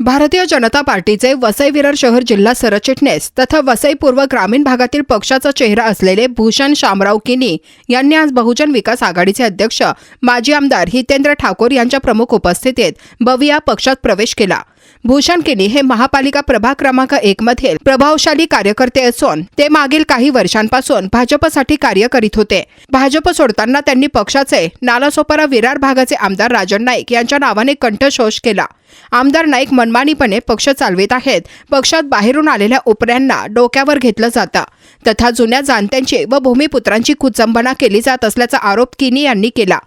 भारतीय जनता पार्टीचे वसई विरार शहर जिल्हा सरचिटणीस तथा वसई पूर्व ग्रामीण भागातील पक्षाचा चेहरा असलेले भूषण शामराव किनी यांनी आज बहुजन विकास आघाडीचे अध्यक्ष माजी आमदार हितेंद्र ठाकूर यांच्या प्रमुख उपस्थितीत बविया पक्षात प्रवेश केला. भूषण किनी हे महापालिका प्रभाग क्रमांक एक मधील प्रभावशाली कार्यकर्ते असून ते मागील काही वर्षांपासून भाजपसाठी कार्य करीत होते. भाजप सोडताना त्यांनी पक्षाचे नालासोपारा विरार भागाचे आमदार राजन नाईक यांच्या नावाने कंठशोष केला. आमदार नाईक मनमानीपणे पक्ष चालवित आहेत. पक्षात बाहेरून आलेल्या उपऱ्यांना डोक्यावर घेतलं जातं. तथा जुन्या जाणत्यांची व भूमिपुत्रांची कुचंबना केली जात असल्याचा आरोप किनी यांनी केला.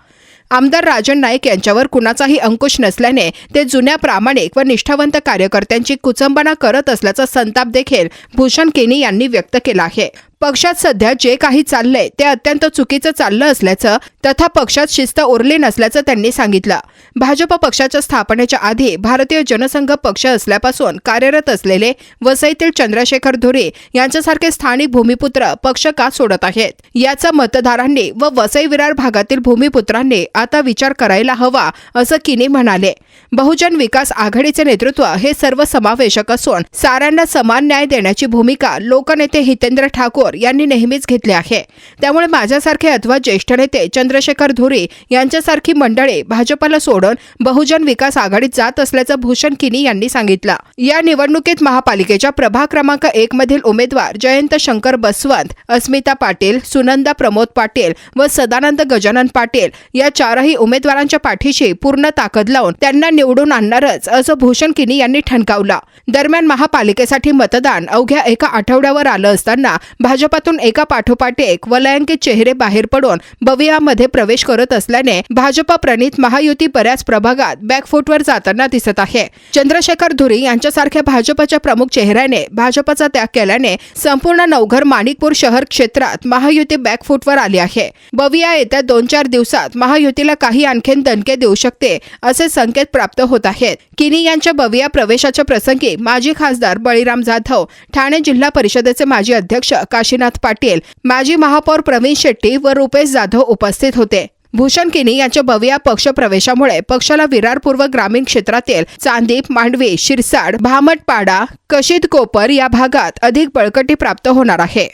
आमदार राजन नाईक यांच्यावर कुणाचाही अंकुश नसल्याने ते जुन्या प्रामाणिक व निष्ठावंत कार्यकर्त्यांची कुचंबना करत असल्याचा संताप देखील भूषण केनी यांनी व्यक्त केला आहे. पक्षात सध्या जे काही चाललंय ते अत्यंत चुकीचं चाललं असल्याचं तथा पक्षात शिस्त उरली नसल्याचं त्यांनी सांगितलं. भाजप पक्षाच्या स्थापनेच्या आधी भारतीय जनसंघ पक्ष असल्यापासून कार्यरत असलेले वसईतील चंद्रशेखर धुरे यांच्यासारखे स्थानिक भूमिपुत्र पक्ष का सोडत आहेत? याचा मतदारांनी व वसई विरार भागातील भूमिपुत्रांनी आता विचार करायला हवा असं किनी म्हणाले. बहुजन विकास आघाडीचे नेतृत्व हे सर्व समावेशक असून साऱ्यांना समान न्याय देण्याची भूमिका लोकनेते हितेंद्र ठाकूर यांनी नेहमीच घेतले आहे. त्यामुळे माझ्यासारखे अथवा ज्येष्ठ नेते चंद्रशेखर धुरे यांच्यासारखी मंडळे भाजपला सोडून बहुजन विकास आघाडीत जात असल्याचं भूषण किनी यांनी सांगितलं. या निवडणुकीत महापालिकेच्या प्रभाग क्रमांक एक मधील उमेदवार जयंत शंकर बसवंत अस्मिता पाटील सुनंदा प्रमोद पाटील व सदानंद गजानन पाटील या चारही उमेदवारांच्या पाठीशी पूर्ण ताकद लावून त्यांना निवडून आणणारच असं भूषण किनी यांनी ठणकावलं. दरम्यान महापालिकेसाठी मतदान अवघ्या एका आठवड्यावर आलं असताना भाजपातून एका पाठोपाठ एक वलयांकित चेहरे बाहेर पडून बवियामध्ये प्रवेश करत असल्याने भाजपा प्रणित महायुती बऱ्याच प्रभागात बॅकफूटवर जाताना दिसत आहे. चंद्रशेखर धुरी यांच्यासारख्या भाजपच्या प्रमुख चेहऱ्याने भाजपचा त्याग केल्याने संपूर्ण नवघर माणिकपूर शहर क्षेत्रात महायुती बॅकफूटवर आली आहे. बविया येत्या दोन चार दिवसात महायुतीला काही आणखीन दणके देऊ शकते असे संकेत प्राप्त होत आहेत. किनी यांच्या बविया प्रवेशाच्या प्रसंगी माजी खासदार बळीराम जाधव ठाणे जिल्हा परिषदेचे माजी अध्यक्ष काशी काशीनाथ पाटील माजी महापौर प्रवीण शेट्टी व रुपेश जाधव उपस्थित होते. भूषण किनी यांच्या भव्य पक्ष प्रवेशामुळे पक्षाला विरारपूर्व ग्रामीण क्षेत्रातील चांदीप मांडवी शिरसाड भामटपाडा कशीद कोपर या भागात अधिक बळकटी प्राप्त होणार आहे.